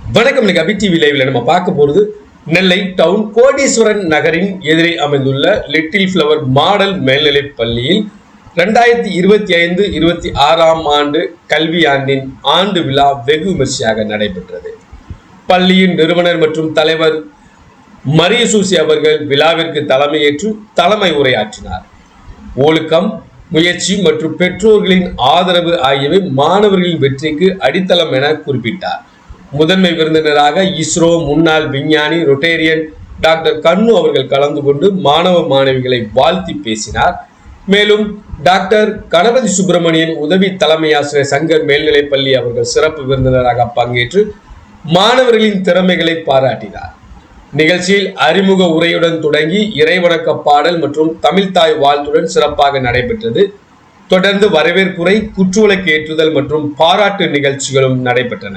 வணக்கம் இன்னைக்கு அபி டிவி லைவ்ல நம்ம பார்க்க போறது நெல்லை டவுன் கோடீஸ்வரன் நகரின் எதிரே அமைந்துள்ள லிட்டில் ஃப்ளவர் மாடல் மேல்நிலைப் பள்ளியில் ரெண்டாயிரத்தி இருபத்தி ஐந்து இருபத்தி ஆறாம் ஆண்டு கல்வியாண்டின் ஆண்டு விழா வெகு விமர்சையாக நடைபெற்றது. பள்ளியின் நிறுவனர் மற்றும் தலைவர் மரியசூசி அவர்கள் விழாவிற்கு தலைமையேற்று தலைமை உரையாற்றினார். ஒழுக்கம் முயற்சி மற்றும் பெற்றோர்களின் ஆதரவு ஆகியவை மாணவர்களின் வெற்றிக்கு அடித்தளம் என குறிப்பிட்டார். முதன்மை விருந்தினராக இஸ்ரோ முன்னாள் விஞ்ஞானி ரொட்டேரியன் டாக்டர் கண்ணு அவர்கள் கலந்து கொண்டு மாணவ மாணவிகளை வாழ்த்தி பேசினார். மேலும் டாக்டர் கணபதி சுப்பிரமணியன் உதவி தலைமை ஆசிரியர் சங்கர் மேல்நிலைப் பள்ளி அவர்கள் சிறப்பு விருந்தினராக பங்கேற்று மாணவர்களின் திறமைகளை பாராட்டினார். நிகழ்ச்சியில் அறிமுக உரையுடன் தொடங்கி இறைவணக்க பாடல் மற்றும் தமிழ்தாய் வாழ்த்துடன் சிறப்பாக நடைபெற்றது. தொடர்ந்து வரவேற்புரை குற்றுவிளக்கு ஏற்றுதல் மற்றும் பாராட்டு நிகழ்ச்சிகளும் நடைபெற்றன.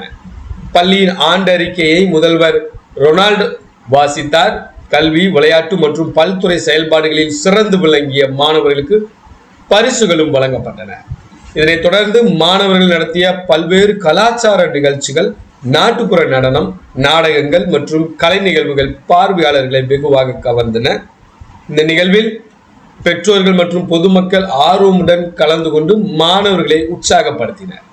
பள்ளியின் ஆண்டறிக்கையை முதல்வர் ரொனால்டு வாசித்தார். கல்வி விளையாட்டு மற்றும் பல்துறை செயல்பாடுகளில் சிறந்து விளங்கிய மாணவர்களுக்கு பரிசுகளும் வழங்கப்பட்டன. இதனைத் தொடர்ந்து மாணவர்கள் நடத்திய பல்வேறு கலாச்சார நிகழ்ச்சிகள் நாட்டுப்புற நடனம் நாடகங்கள் மற்றும் கலை நிகழ்வுகள் பார்வையாளர்களை வெகுவாக கவர்ந்தன. இந்த நிகழ்வில் பெற்றோர்கள் மற்றும் பொதுமக்கள் ஆர்வமுடன் கலந்து கொண்டு மாணவர்களை உற்சாகப்படுத்தினர்.